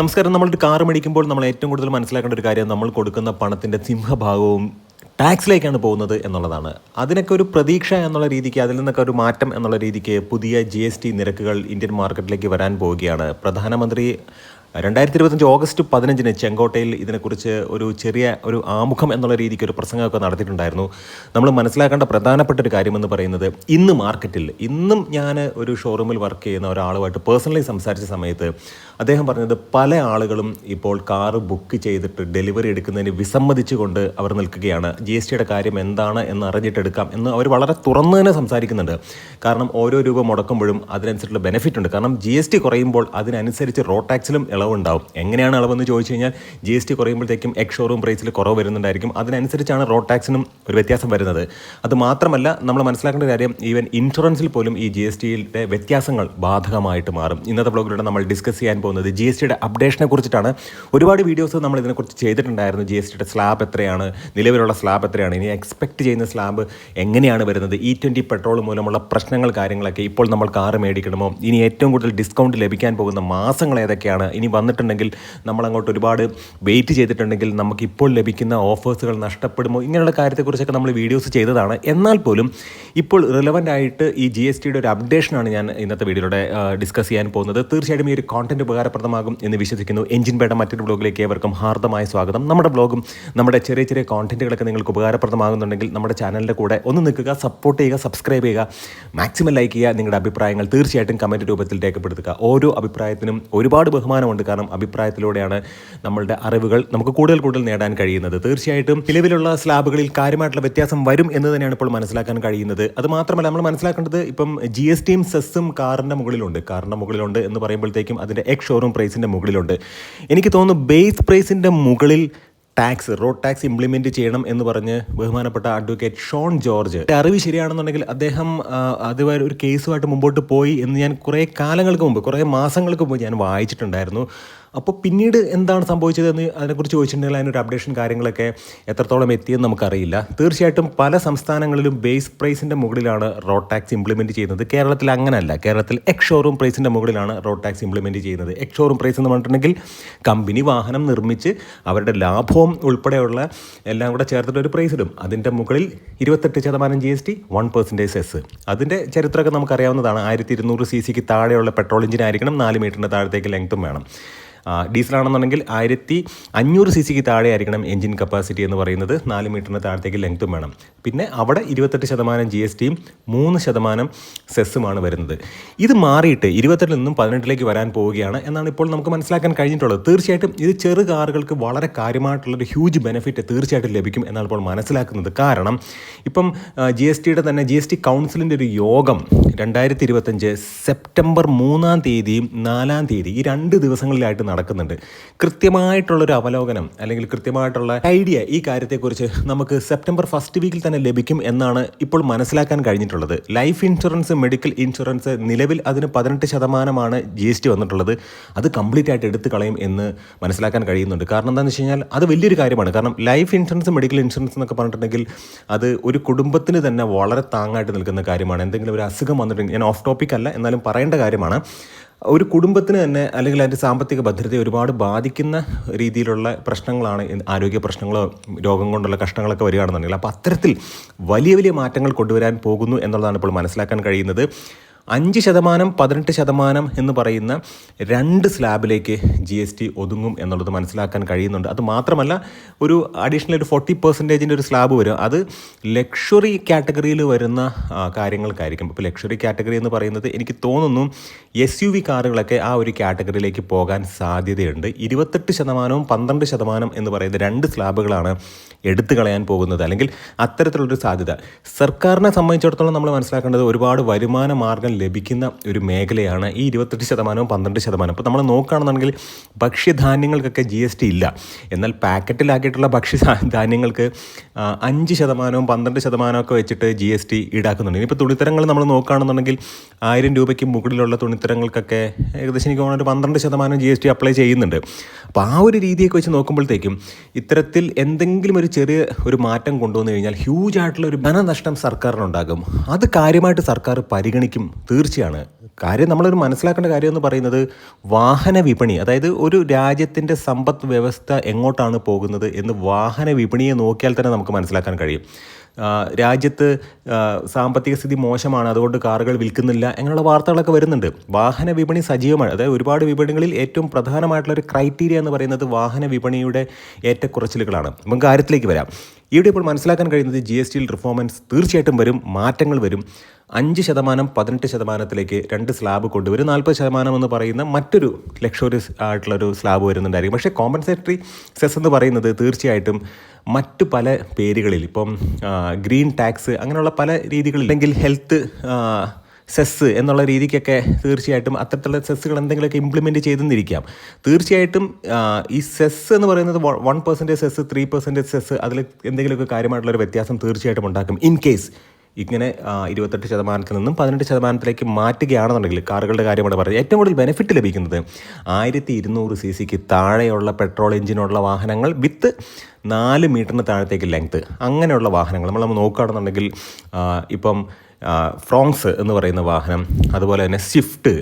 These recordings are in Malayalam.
നമസ്കാരം. നമ്മളൊരു കാർ മേടിക്കുമ്പോൾ നമ്മൾ ഏറ്റവും കൂടുതൽ മനസ്സിലാക്കേണ്ട ഒരു കാര്യം നമ്മൾ കൊടുക്കുന്ന പണത്തിന്റെ സിംഹഭാഗവും ടാക്സിലേക്കാണ് പോകുന്നത് എന്നുള്ളതാണ്. അതിനൊക്കെ ഒരു പ്രതീക്ഷ എന്നുള്ള രീതിക്ക് അതിൽ നിന്നൊക്കെ ഒരു മാറ്റം എന്നുള്ള രീതിക്ക് പുതിയ ജി എസ് ടി നിരക്കുകൾ ഇന്ത്യൻ മാർക്കറ്റിലേക്ക് വരാൻ പോവുകയാണ്. പ്രധാനമന്ത്രി രണ്ടായിരത്തി ഇരുപത്തഞ്ച് ഓഗസ്റ്റ് പതിനഞ്ചിന് ചെങ്കോട്ടയിൽ ഇതിനെക്കുറിച്ച് ഒരു ചെറിയ ഒരു ആമുഖം എന്നുള്ള രീതിക്ക് ഒരു പ്രസംഗമൊക്കെ നടത്തിയിട്ടുണ്ടായിരുന്നു. നമ്മൾ മനസ്സിലാക്കേണ്ട പ്രധാനപ്പെട്ട ഒരു കാര്യമെന്ന് പറയുന്നത് ഇന്ന് മാർക്കറ്റിൽ ഇന്നും ഞാൻ ഒരു ഷോറൂമിൽ വർക്ക് ചെയ്യുന്ന ഒരാളുമായിട്ട് പേഴ്സണലി സംസാരിച്ച സമയത്ത് അദ്ദേഹം പറഞ്ഞത് പല ആളുകളും ഇപ്പോൾ കാറ് ബുക്ക് ചെയ്തിട്ട് ഡെലിവറി എടുക്കുന്നതിന് വിസമ്മതിച്ചുകൊണ്ട് അവർ നിൽക്കുകയാണ്. ജി എസ് ടിയുടെ കാര്യം എന്താണ് എന്ന് അറിഞ്ഞിട്ട് എടുക്കാം എന്ന് അവർ വളരെ തുറന്നു തന്നെ സംസാരിക്കുന്നുണ്ട്. കാരണം ഓരോ രൂപ മുടക്കുമ്പോഴും അതിനനുസരിച്ചുള്ള ബെനിഫിറ്റ് ഉണ്ട്. കാരണം ജി എസ് ടി കുറയുമ്പോൾ അതിനനുസരിച്ച് റോഡ് ടാക്സിലും ഇളവുണ്ടാവും. എങ്ങനെയാണ് ഇളവെന്ന് ചോദിച്ചു കഴിഞ്ഞാൽ ജി എസ് ടി കുറയുമ്പോഴത്തേക്കും എക്സ് ഷോറൂം പ്രൈസിൽ കുറവ് വരുന്നുണ്ടായിരിക്കും. അതിനനുസരിച്ചാണ് റോഡ് ടാക്സിനും ഒരു വ്യത്യാസം വരുന്നത്. അത് മാത്രമല്ല നമ്മൾ മനസ്സിലാക്കേണ്ട കാര്യം ഈവൻ ഇൻഷുറൻസിൽ പോലും ഈ ജി എസ് ടിയുടെ വ്യത്യാസങ്ങൾ ബാധകമായിട്ട് മാറും. ഇന്നത്തെ ബ്ലോഗിലൂടെ നമ്മൾ ഡിസ്കസ് ചെയ്യാൻ പോകുന്നത്. ജി എസ് ടിയുടെ അപ്ഡേഷനെ കുറിച്ചിട്ടാണ് ഒരുപാട് വീഡിയോസ് നമ്മൾ ഇതിനെക്കുറിച്ച് ചെയ്തിട്ടുണ്ടായിരുന്നു. ജി എസ് ടിയുടെ സ്ലാബ് എത്രയാണ് നിലവിലുള്ള സ്ലാബ് എത്രയാണ് ഇനി എക്സ്പെക്ട് ചെയ്യുന്ന സ്ലാബ് എങ്ങനെയാണ് വരുന്നത് ഇ ട്വന്റി പെട്രോൾ മൂലമുള്ള പ്രശ്നങ്ങൾ കാര്യങ്ങളൊക്കെ ഇപ്പോൾ നമ്മൾ കാറ് മേടിക്കണമോ ഇനി ഏറ്റവും കൂടുതൽ ഡിസ്കൗണ്ട് ലഭിക്കാൻ പോകുന്ന മാസങ്ങൾ ഏതൊക്കെയാണ് ഇനി വന്നിട്ടുണ്ടെങ്കിൽ നമ്മൾ അങ്ങോട്ട് ഒരുപാട് വെയിറ്റ് ചെയ്തിട്ടുണ്ടെങ്കിൽ നമുക്ക് ഇപ്പോൾ ലഭിക്കുന്ന ഓഫേഴ്സുകൾ നഷ്ടപ്പെടുമോ ഇങ്ങനെയുള്ള കാര്യത്തെക്കുറിച്ചൊക്കെ നമ്മൾ വീഡിയോസ് ചെയ്തതാണ്. എന്നാൽ പോലും ഇപ്പോൾ റിലവന്റ് ആയിട്ട് ഈ ജി എസ് ടിയുടെ ഒരു അപ്ഡേഷനാണ് ഞാൻ ഇന്നത്തെ വീഡിയോയിലൂടെ ഡിസ്കസ് ചെയ്യാൻ പോകുന്നത്. തീർച്ചയായിട്ടും ഈ ഒരു കോണ്ടന്റ് ഉപകാരപ്രദമാകും എന്ന് വിശ്വസിക്കുന്നു. എഞ്ചിൻ പേട മറ്റൊരു ബ്ലോഗിലേക്ക് ഏവർക്കും ഹാർദമായ സ്വാഗതം. നമ്മുടെ ബ്ലോഗും നമ്മുടെ ചെറിയ ചെറിയ കോണ്ടന്റുകളൊക്കെ നിങ്ങൾക്ക് ഉപകാരപ്രദമാകുന്നുണ്ടെങ്കിൽ നമ്മുടെ ചാനലിന്റെ കൂടെ ഒന്ന് നിൽക്കുക സപ്പോർട്ട് ചെയ്യുക സബ്സ്ക്രൈബ് ചെയ്യുക മാക്സിമം ലൈക്ക് ചെയ്യുക നിങ്ങളുടെ അഭിപ്രായങ്ങൾ തീർച്ചയായിട്ടും കമന്റ് രൂപത്തിൽ രേഖപ്പെടുത്തുക. ഓരോ അഭിപ്രായത്തിനും ഒരുപാട് ബഹുമാനമുണ്ട്. കാരണം അഭിപ്രായത്തിലൂടെയാണ് നമ്മളുടെ അറിവുകൾ നമുക്ക് കൂടുതൽ കൂടുതൽ നേടാൻ കഴിയുന്നത്. തീർച്ചയായിട്ടും നിലവിലുള്ള സ്ലാബുകളിൽ കാര്യമായിട്ടുള്ള വ്യത്യാസം വരും എന്ന് തന്നെയാണ് ഇപ്പോൾ മനസ്സിലാക്കാൻ കഴിയുന്നത്. അത് മാത്രമല്ല നമ്മൾ മനസ്സിലാക്കേണ്ടത് ഇപ്പം ജി എസ് ടിയും സെസ്സും കാറിന്റെ മുകളിലുണ്ട്. കാറിന്റെ മുകളിലുണ്ട് എന്ന് പറയുമ്പോഴത്തേക്കും അതിന്റെ എക്സ് ഷോറൂം പ്രൈസിന്റെ മുകളിലുണ്ട്. എനിക്ക് തോന്നുന്നു ബേസ് പ്രൈസിന്റെ മുകളിൽ ടാക്സ് റോഡ് ടാക്സ് ഇംപ്ലിമെന്റ് ചെയ്യണം എന്ന് പറഞ്ഞ് ബഹുമാനപ്പെട്ട അഡ്വക്കേറ്റ് ഷോൺ ജോർജ്. അറിവ് ശരിയാണെന്നുണ്ടെങ്കിൽ അദ്ദേഹം അതുമായി ഒരു കേസുമായിട്ട് മുമ്പോട്ട് പോയി എന്ന് ഞാൻ കുറേ കാലങ്ങൾക്ക് മുമ്പ് കുറേ മാസങ്ങൾക്ക് മുമ്പ് ഞാൻ വായിച്ചിട്ടുണ്ടായിരുന്നു. അപ്പോൾ പിന്നീട് എന്താണ് സംഭവിച്ചതെന്ന് അതിനെക്കുറിച്ച് ചോദിച്ചിട്ടുണ്ടെങ്കിൽ അതിനൊരു അപ്ഡേഷൻ കാര്യങ്ങളൊക്കെ എത്രത്തോളം എത്തിയെന്ന് നമുക്കറിയില്ല. തീർച്ചയായിട്ടും പല സംസ്ഥാനങ്ങളിലും ബേസ് പ്രൈസിന്റെ മുകളിലാണ് റോഡ് ടാക്സ് ഇംപ്ലിമെന്റ് ചെയ്യുന്നത്. കേരളത്തിൽ അങ്ങനെയല്ല കേരളത്തിൽ എക്സ് ഷോറൂം പ്രൈസിന്റെ മുകളിലാണ് റോഡ് ടാക്സ് ഇംപ്ലിമെന്റ് ചെയ്യുന്നത്. എക്സ് ഷോറൂം പ്രൈസ് എന്ന് പറഞ്ഞിട്ടുണ്ടെങ്കിൽ കമ്പനി വാഹനം നിർമ്മിച്ച് അവരുടെ ലാഭവും ഉൾപ്പെടെയുള്ള എല്ലാം കൂടെ ചേർത്തിട്ട് ഒരു പ്രൈസ് ഇടും. അതിന്റെ മുകളിൽ ഇരുപത്തെട്ട് ശതമാനം G S T one percentage cess അതിന്റെ ചരിത്രമൊക്കെ നമുക്കറിയാവുന്നതാണ്. ആയിരത്തി ഇരുന്നൂറ് സി സിക്ക് താഴെയുള്ള പെട്രോൾ എഞ്ചിനായിരിക്കണം നാല് മീറ്ററിന്റെ താഴത്തേക്ക് ലെങ്ത്തും വേണം. ഡീസലാണെന്നുണ്ടെങ്കിൽ ആയിരത്തി അഞ്ഞൂറ് സി സിക്ക് താഴെ ആയിരിക്കണം എഞ്ചിൻ കപ്പാസിറ്റി എന്ന് പറയുന്നത്. നാല് മീറ്ററിന് താഴത്തേക്ക് ലെങ്ത്തും വേണം. പിന്നെ അവിടെ ഇരുപത്തെട്ട് ശതമാനം ജി എസ് ടിയും മൂന്ന് ശതമാനം സെസ്സുമാണ് വരുന്നത്. ഇത് മാറിയിട്ട് ഇരുപത്തെട്ടിൽ നിന്നും പതിനെട്ടിലേക്ക് വരാൻ പോവുകയാണ് എന്നാണ് ഇപ്പോൾ നമുക്ക് മനസ്സിലാക്കാൻ കഴിഞ്ഞിട്ടുള്ളത്. തീർച്ചയായിട്ടും ഇത് ചെറു കാറുകൾക്ക് വളരെ കാര്യമായിട്ടുള്ളൊരു ഹ്യൂജ് ബെനിഫിറ്റ് തീർച്ചയായിട്ടും ലഭിക്കും എന്നാണ് ഇപ്പോൾ മനസ്സിലാക്കുന്നത്. കാരണം ഇപ്പം ജി എസ് ടിയുടെ തന്നെ ജി എസ് ടി കൗൺസിലിന്റെ ഒരു യോഗം രണ്ടായിരത്തി ഇരുപത്തഞ്ച് സെപ്റ്റംബർ മൂന്നാം തീയതിയും നാലാം തീയതി ഈ രണ്ട് ദിവസങ്ങളിലായിട്ട് നടക്കുന്നുണ്ട്. കൃത്യമായിട്ടുള്ളൊരു അവലോകനം അല്ലെങ്കിൽ കൃത്യമായിട്ടുള്ള ഐഡിയ ഈ കാര്യത്തെക്കുറിച്ച് നമുക്ക് സെപ്റ്റംബർ ഫസ്റ്റ് വീക്കിൽ തന്നെ ലഭിക്കും എന്നാണ് ഇപ്പോൾ മനസ്സിലാക്കാൻ കഴിഞ്ഞിട്ടുള്ളത്. ലൈഫ് ഇൻഷുറൻസ് മെഡിക്കൽ ഇൻഷുറൻസ് നിലവിൽ അതിന് പതിനെട്ട് ശതമാനമാണ് ജി എസ് ടി വന്നിട്ടുള്ളത്. അത് കംപ്ലീറ്റ് ആയിട്ട് എടുത്തു കളയും എന്ന് മനസ്സിലാക്കാൻ കഴിയുന്നുണ്ട്. കാരണം എന്താണെന്ന് വെച്ച് കഴിഞ്ഞാൽ അത് വലിയൊരു കാര്യമാണ്. കാരണം ലൈഫ് ഇൻഷുറൻസ് മെഡിക്കൽ ഇൻഷുറൻസ് എന്നൊക്കെ പറഞ്ഞിട്ടുണ്ടെങ്കിൽ അത് ഒരു കുടുംബത്തിന് തന്നെ വളരെ താങ്ങായിട്ട് നിൽക്കുന്ന കാര്യമാണ്. എന്തെങ്കിലും ഒരു അസുഖം വന്നിട്ടുണ്ടെങ്കിൽ ഞാൻ ഓഫ് ടോപ്പിക് അല്ല എന്നാലും പറയേണ്ട കാര്യമാണ്. ഒരു കുടുംബത്തിന് തന്നെ അല്ലെങ്കിൽ അതിന്റെ സാമ്പത്തിക ഭദ്രതയെ ഒരുപാട് ബാധിക്കുന്ന രീതിയിലുള്ള പ്രശ്നങ്ങളാണ് ആരോഗ്യ പ്രശ്നങ്ങളോ രോഗം കൊണ്ടുള്ള കഷ്ടങ്ങളൊക്കെ വരികയാണെന്നുണ്ടെങ്കിൽ. അപ്പോൾ അത്തരത്തിൽ വലിയ വലിയ മാറ്റങ്ങൾ കൊണ്ടുവരാൻ പോകുന്നു എന്നുള്ളതാണ് ഇപ്പോൾ മനസ്സിലാക്കാൻ കഴിയുന്നത്. അഞ്ച് ശതമാനം പതിനെട്ട് ശതമാനം എന്ന് പറയുന്ന രണ്ട് സ്ലാബിലേക്ക് ജി എസ് ടി ഒതുങ്ങും എന്നുള്ളത് മനസ്സിലാക്കാൻ കഴിയുന്നുണ്ട്. അത് മാത്രമല്ല ഒരു അഡീഷണൽ ഒരു ഫോർട്ടി പെർസെന്റേജിന്റെ ഒരു സ്ലാബ് വരും. അത് ലക്ഷറി കാറ്റഗറിയിൽ വരുന്ന കാര്യങ്ങൾക്കായിരിക്കും. ഇപ്പോൾ ലക്ഷറി കാറ്റഗറി എന്ന് പറയുന്നത് എനിക്ക് തോന്നുന്നു എസ് യു വി കാറുകളൊക്കെ ആ ഒരു കാറ്റഗറിയിലേക്ക് പോകാൻ സാധ്യതയുണ്ട്. ഇരുപത്തെട്ട് ശതമാനവും പന്ത്രണ്ട് ശതമാനം എന്ന് പറയുന്ന രണ്ട് സ്ലാബുകളാണ് എടുത്തു കളയാൻ പോകുന്നത്. അല്ലെങ്കിൽ അത്തരത്തിലുള്ളൊരു സാധ്യത. സർക്കാരിനെ സംബന്ധിച്ചിടത്തോളം നമ്മൾ മനസ്സിലാക്കേണ്ടത് ഒരുപാട് വരുമാന മാർഗം ലഭിക്കുന്ന ഒരു മേഖലയാണ് ഈ ഇരുപത്തെട്ട് ശതമാനവും പന്ത്രണ്ട് ശതമാനം അപ്പോൾ നമ്മൾ നോക്കുകയാണെന്നുണ്ടെങ്കിൽ ഭക്ഷ്യധാന്യങ്ങൾക്കൊക്കെ ജി എസ് ടി ഇല്ല. എന്നാൽ പാക്കറ്റിലാക്കിയിട്ടുള്ള ഭക്ഷ്യ ധാന്യങ്ങൾക്ക് അഞ്ച് ശതമാനവും പന്ത്രണ്ട് ഒക്കെ വെച്ചിട്ട് ജി എസ് ടി ഈടാക്കുന്നുണ്ട്. ഇനിയിപ്പോൾ തുണിത്തരങ്ങൾ നമ്മൾ നോക്കുകയാണെന്നുണ്ടെങ്കിൽ ആയിരം രൂപയ്ക്ക് മുകളിലുള്ള തുണിത്തരങ്ങൾക്കൊക്കെ ഏകദേശം എനിക്ക് തോന്നുന്നു പന്ത്രണ്ട് ശതമാനം ജി എസ് ടി അപ്ലൈ ചെയ്യുന്നുണ്ട്. അപ്പോൾ ആ ഒരു രീതിയൊക്കെ വെച്ച് നോക്കുമ്പോഴത്തേക്കും ഇത്തരത്തിൽ എന്തെങ്കിലും ഒരു ചെറിയ ഒരു മാറ്റം കൊണ്ടുവന്നു കഴിഞ്ഞാൽ ഹ്യൂജ് ആയിട്ടുള്ള ഒരു ധനനഷ്ടം സർക്കാരിനുണ്ടാകും. അത് കാര്യമായിട്ട് സർക്കാർ പരിഗണിക്കും തീർച്ചയാണ്. കാര്യം നമ്മളൊരു മനസ്സിലാക്കേണ്ട കാര്യം എന്ന് പറയുന്നത് വാഹന വിപണി അതായത് ഒരു രാജ്യത്തിന്റെ സമ്പദ് വ്യവസ്ഥ എങ്ങോട്ടാണ് പോകുന്നത് എന്ന് വാഹന വിപണിയെ നോക്കിയാൽ തന്നെ നമുക്ക് മനസ്സിലാക്കാൻ കഴിയും. രാജ്യത്ത് സാമ്പത്തിക സ്ഥിതി മോശമാണ് അതുകൊണ്ട് കാറുകൾ വിൽക്കുന്നില്ല അങ്ങനെയുള്ള വാർത്തകളൊക്കെ വരുന്നുണ്ട്. വാഹന വിപണി സജീവമാണ്. അതായത് ഒരുപാട് വിപണികളിൽ ഏറ്റവും പ്രധാനമായിട്ടുള്ള ഒരു ക്രൈറ്റീരിയ എന്ന് പറയുന്നത് വാഹന വിപണിയുടെ ഏറ്റക്കുറച്ചിലുകളാണ്. അപ്പം കാര്യത്തിലേക്ക് വരാം. ഇവിടെ ഇപ്പോൾ മനസ്സിലാക്കാൻ കഴിയുന്നത് ജി എസ് ടിയിൽ റിഫോമൻസ് തീർച്ചയായിട്ടും വരും മാറ്റങ്ങൾ വരും. അഞ്ച് ശതമാനം പതിനെട്ട് ശതമാനത്തിലേക്ക് രണ്ട് സ്ലാബ് കൊണ്ടുവരും. നാൽപ്പത് ശതമാനം എന്ന് പറയുന്ന മറ്റൊരു ലക്ഷറിയസ് ആയിട്ടുള്ളൊരു സ്ലാബ് വരുന്നുണ്ടായിരിക്കും. പക്ഷേ കോമ്പൻസേറ്ററി സെസ് എന്ന് പറയുന്നത് തീർച്ചയായിട്ടും മറ്റു പല പേരുകളിൽ ഇപ്പം ഗ്രീൻ ടാക്സ് അങ്ങനെയുള്ള പല രീതികളിൽ അല്ലെങ്കിൽ ഹെൽത്ത് സെസ് എന്നുള്ള രീതിക്കൊക്കെ തീർച്ചയായിട്ടും അത്തരത്തിലുള്ള സെസ്സുകൾ എന്തെങ്കിലുമൊക്കെ ഇംപ്ലിമെന്റ് ചെയ്തെന്നിരിക്കാം തീർച്ചയായിട്ടും ഈ സെസ് എന്ന് പറയുന്നത് one percentage cess three percentage cess അതിൽ എന്തെങ്കിലുമൊക്കെ കാര്യമായിട്ടുള്ളൊരു വ്യത്യാസം തീർച്ചയായിട്ടും ഉണ്ടാക്കും. ഇൻ കേസ് ഇങ്ങനെ ഇരുപത്തെട്ട് ശതമാനത്തിൽ നിന്നും പതിനെട്ട് ശതമാനത്തിലേക്ക് മാറ്റുകയാണെന്നുണ്ടെങ്കിൽ കാറുകളുടെ കാര്യമാണ് പറയുന്നത്. ഏറ്റവും കൂടുതൽ ബെനിഫിറ്റ് ലഭിക്കുന്നത് ആയിരത്തി ഇരുന്നൂറ് സി സിക്ക് താഴെയുള്ള പെട്രോൾ എഞ്ചിനുള്ള വാഹനങ്ങൾ വിത്ത് നാല് മീറ്ററിന് താഴത്തേക്ക് ലെങ്ത്ത് അങ്ങനെയുള്ള വാഹനങ്ങൾ. നമ്മൾ നോക്കുകയാണെന്നുണ്ടെങ്കിൽ ഇപ്പം ഫ്രോങ്സ് എന്ന് പറയുന്ന വാഹനം അതുപോലെ തന്നെ Swift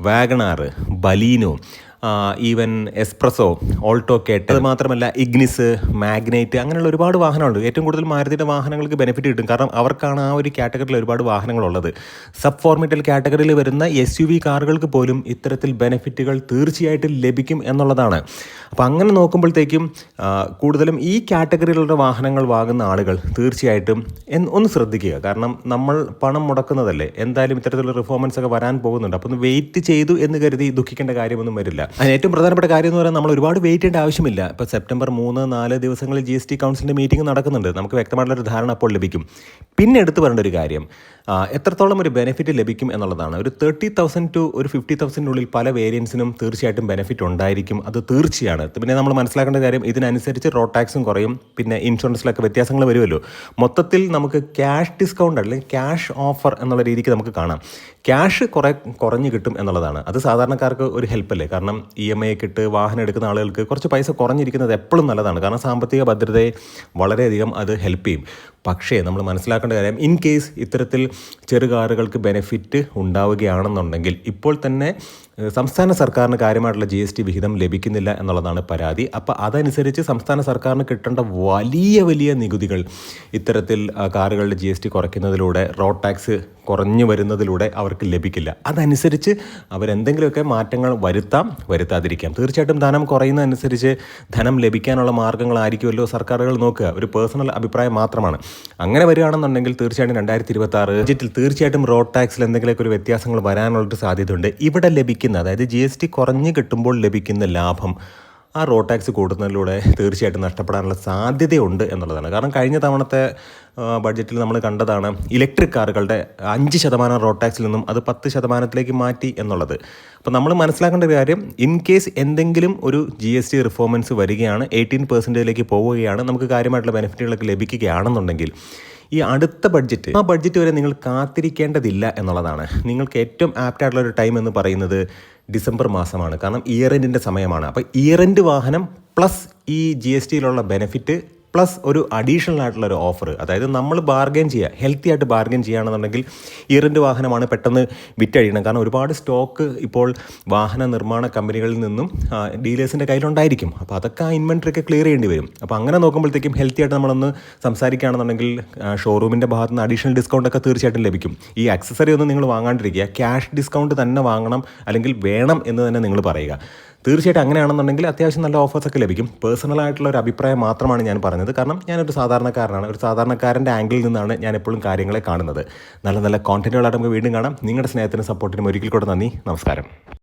WagonR Baleno even Espresso Alto കേട്ട് അത് മാത്രമല്ല ഇഗ്നിസ് മാഗ്നൈറ്റ് അങ്ങനെയുള്ള ഒരുപാട് വാഹനമുണ്ട് ഏറ്റവും കൂടുതൽ മാരുതിയുടെ വാഹനങ്ങൾക്ക് ബെനിഫിറ്റ് കിട്ടും. കാരണം അവർക്കാണ് ആ ഒരു കാറ്റഗറിയിൽ ഒരുപാട് വാഹനങ്ങളുള്ളത്. സബ് ഫോർമിറ്റൽ കാറ്റഗറിയിൽ വരുന്ന എസ് യു വി കാറുകൾക്ക് പോലും ഇത്തരത്തിൽ ബെനിഫിറ്റുകൾ തീർച്ചയായിട്ടും ലഭിക്കും എന്നുള്ളതാണ്. അപ്പോൾ അങ്ങനെ നോക്കുമ്പോഴത്തേക്കും കൂടുതലും ഈ കാറ്റഗറിയിലുള്ള വാഹനങ്ങൾ വാങ്ങുന്ന ആളുകൾ തീർച്ചയായിട്ടും ഒന്ന് ശ്രദ്ധിക്കുക. കാരണം നമ്മൾ പണം മുടക്കുന്നതല്ലേ. എന്തായാലും ഇത്തരത്തിലുള്ള റിഫോമൻസ് ഒക്കെ വരാൻ പോകുന്നുണ്ട്. അപ്പോൾ ഒന്ന് വെയിറ്റ് ചെയ്തു എന്ന് കരുതി ദുഃഖിക്കേണ്ട കാര്യമൊന്നും വരില്ല. അതിന് ഏറ്റവും പ്രധാനപ്പെട്ട കാര്യം എന്ന് പറയുന്നത് നമ്മൾ ഒരുപാട് വെയിറ്റ് ചെയ്യേണ്ട ആവശ്യമില്ല. ഇപ്പോൾ സെപ്റ്റംബർ മൂന്ന് നാല് ദിവസങ്ങളിൽ ജി എസ് ടി കൗൺസിലിന്റെ മീറ്റിംഗ് നടക്കുന്നുണ്ട്. നമുക്ക് വ്യക്തമായിട്ടുള്ള ഒരു ധാരണ അപ്പോൾ ലഭിക്കും. പിന്നെ എടുത്തു പറയേണ്ട ഒരു കാര്യം എത്രത്തോളം ഒരു ബെനിഫിറ്റ് ലഭിക്കും എന്നുള്ളതാണ്. ഒരു തേർട്ടി തൗസൻഡ് ടു ഒരു ഫിഫ്റ്റി തൗസൻഡിനുള്ളിൽ പല വേരിയൻസിനും തീർച്ചയായിട്ടും ബെനിഫിറ്റ് ഉണ്ടായിരിക്കും. അത് തീർച്ചയാണ്. പിന്നെ നമ്മൾ മനസ്സിലാക്കേണ്ട കാര്യം ഇതിനനുസരിച്ച് റോഡ് ടാക്സും കുറയും. പിന്നെ ഇൻഷുറൻസിലൊക്കെ വ്യത്യാസങ്ങൾ വരുമല്ലോ. മൊത്തത്തിൽ നമുക്ക് ക്യാഷ് ഡിസ്കൗണ്ട് അല്ലെങ്കിൽ ക്യാഷ് ഓഫർ എന്നുള്ള രീതിക്ക് നമുക്ക് കാണാം. ക്യാഷ് കുറേ കുറഞ്ഞ് കിട്ടും എന്നുള്ളതാണ്. അത് സാധാരണക്കാർക്ക് ഒരു ഹെൽപ്പല്ലേ കാരണം ഇ എം ഐ ഒക്കെ ഇട്ട് വാഹനം എടുക്കുന്ന ആളുകൾക്ക് കുറച്ച് പൈസ കുറഞ്ഞിരിക്കുന്നത് എപ്പോഴും നല്ലതാണ്. കാരണം സാമ്പത്തിക ഭദ്രതയെ വളരെയധികം അത് ഹെൽപ്പ് ചെയ്യും. പക്ഷേ നമ്മൾ മനസ്സിലാക്കേണ്ട കാര്യം ഇൻ കേസ് ഇത്തരത്തിൽ ചെറുകാറുകൾക്ക് ബെനിഫിറ്റ് ഉണ്ടാവുകയാണെന്നുണ്ടെങ്കിൽ ഇപ്പോൾ തന്നെ സംസ്ഥാന സർക്കാരിന് കാര്യമായിട്ടുള്ള ജി എസ് ടി വിഹിതം ലഭിക്കുന്നില്ല എന്നുള്ളതാണ് പരാതി. അപ്പോൾ അതനുസരിച്ച് സംസ്ഥാന സർക്കാരിന് കിട്ടേണ്ട വലിയ വലിയ നികുതികൾ ഇത്തരത്തിൽ കാറുകളുടെ ജി എസ് ടി കുറയ്ക്കുന്നതിലൂടെ റോഡ് ടാക്സ് കുറഞ്ഞു വരുന്നതിലൂടെ അവർക്ക് ലഭിക്കില്ല. അതനുസരിച്ച് അവരെന്തെങ്കിലുമൊക്കെ മാറ്റങ്ങൾ വരുത്താം വരുത്താതിരിക്കാം. തീർച്ചയായിട്ടും ധനം കുറയുന്നതനുസരിച്ച് ധനം ലഭിക്കാനുള്ള മാർഗങ്ങളായിരിക്കുമല്ലോ സർക്കാരുകൾ നോക്കുക. ഒരു പേഴ്സണൽ അഭിപ്രായം മാത്രമാണ്. അങ്ങനെ വരികയാണെന്നുണ്ടെങ്കിൽ തീർച്ചയായിട്ടും രണ്ടായിരത്തി ഇരുപത്തി ആറ് ബജറ്റിൽ തീർച്ചയായിട്ടും റോഡ് ടാക്സിൽ എന്തെങ്കിലുമൊക്കെ ഒരു വ്യത്യാസങ്ങൾ വരാനുള്ളൊരു സാധ്യതയുണ്ട്. ഇവിടെ ലഭിക്കുന്ന അതായത് ജി എസ് ടി കുറഞ്ഞ് കിട്ടുമ്പോൾ ലഭിക്കുന്ന ലാഭം ആ റോഡ് ടാക്സ് കൂടുന്നതിലൂടെ തീർച്ചയായിട്ടും നഷ്ടപ്പെടാനുള്ള സാധ്യതയുണ്ട് എന്നുള്ളതാണ്. കാരണം കഴിഞ്ഞ തവണത്തെ ബഡ്ജറ്റിൽ നമ്മൾ കണ്ടതാണ് ഇലക്ട്രിക് കാറുകളുടെ അഞ്ച് ശതമാനം റോഡ് ടാക്സിൽ നിന്നും അത് പത്ത് ശതമാനത്തിലേക്ക് മാറ്റി എന്നുള്ളത്. അപ്പോൾ നമ്മൾ മനസ്സിലാക്കേണ്ട ഒരു കാര്യം ഇൻ കേസ് എന്തെങ്കിലും ഒരു ജി എസ് ടി റിഫോമൻസ് വരികയാണ് എയ്റ്റീൻ പെർസെന്റേജിലേക്ക് പോവുകയാണ് നമുക്ക് കാര്യമായിട്ടുള്ള ബെനിഫിറ്റുകളൊക്കെ ലഭിക്കുകയാണെന്നുണ്ടെങ്കിൽ ഈ അടുത്ത ബഡ്ജറ്റ് ആ ബഡ്ജറ്റ് വരെ നിങ്ങൾ കാത്തിരിക്കേണ്ടതില്ല എന്നുള്ളതാണ്. നിങ്ങൾക്ക് ഏറ്റവും ആപ്റ്റ് ആയിട്ടുള്ള ഒരു ടൈം എന്ന് പറയുന്നത് ഡിസംബർ മാസമാണ്. കാരണം ഇയർ എൻഡിന്റെ സമയമാണ്. അപ്പോൾ ഇയർ എൻഡ് വാഹനം പ്ലസ് ഈ ജി എസ് ടിയിലുള്ള ബെനിഫിറ്റ് പ്ലസ് ഒരു അഡീഷണൽ ആയിട്ടുള്ള ഒരു ഓഫർ. അതായത് നമ്മൾ ബാർഗെയിൻ ചെയ്യുക ഹെൽത്തി ആയിട്ട് ബാർഗെയിൻ ചെയ്യുകയാണെന്നുണ്ടെങ്കിൽ ഇയറിന്റെ വാഹനമാണ് പെട്ടെന്ന് വിറ്റഴിയണം കാരണം ഒരുപാട് സ്റ്റോക്ക് ഇപ്പോൾ വാഹന നിർമ്മാണ കമ്പനികളിൽ നിന്നും ഡീലേഴ്സിന്റെ കയ്യിലുണ്ടായിരിക്കും. അപ്പോൾ അതൊക്കെ ആ ഇൻവെൻട്രി ഒക്കെ ക്ലിയർ ചെയ്യേണ്ടി വരും. അപ്പോൾ അങ്ങനെ നോക്കുമ്പോഴത്തേക്കും ഹെൽത്തി ആയിട്ട് നമ്മളൊന്ന് സംസാരിക്കുകയാണെന്നുണ്ടെങ്കിൽ ഷോറൂമിന്റെ ഭാഗത്ത് നിന്ന് അഡീഷണൽ ഡിസ്കൗണ്ടൊക്കെ തീർച്ചയായിട്ടും ലഭിക്കും. ഈ അക്സസറി ഒന്നും നിങ്ങൾ വാങ്ങാണ്ടിരിക്കുക. ക്യാഷ് ഡിസ്കൗണ്ട് തന്നെ വാങ്ങണം അല്ലെങ്കിൽ വേണം എന്ന് തന്നെ നിങ്ങൾ പറയുക. തീർച്ചയായിട്ടും അങ്ങനെയാണെന്നുണ്ടെങ്കിൽ അത്യാവശ്യം നല്ല ഓഫേഴ്സൊക്കെ ലഭിക്കും. പേഴ്സണലായിട്ടുള്ള ഒരു അഭിപ്രായം മാത്രമാണ് ഞാൻ പറഞ്ഞത്. കാരണം ഞാനൊരു സാധാരണക്കാരനാണ്. ഒരു സാധാരണക്കാരന്റെ ആംഗിളിൽ നിന്നാണ് ഞാൻ എപ്പോഴും കാര്യങ്ങളെ കാണുന്നത്. നല്ല നല്ല കോണ്ടന്റുകളായിട്ട് നമുക്ക് വീണ്ടും കാണാം. നിങ്ങളുടെ സ്നേഹത്തിനും സപ്പോർട്ടിനും ഒരിക്കൽ കൂടെ നന്ദി. നമസ്കാരം.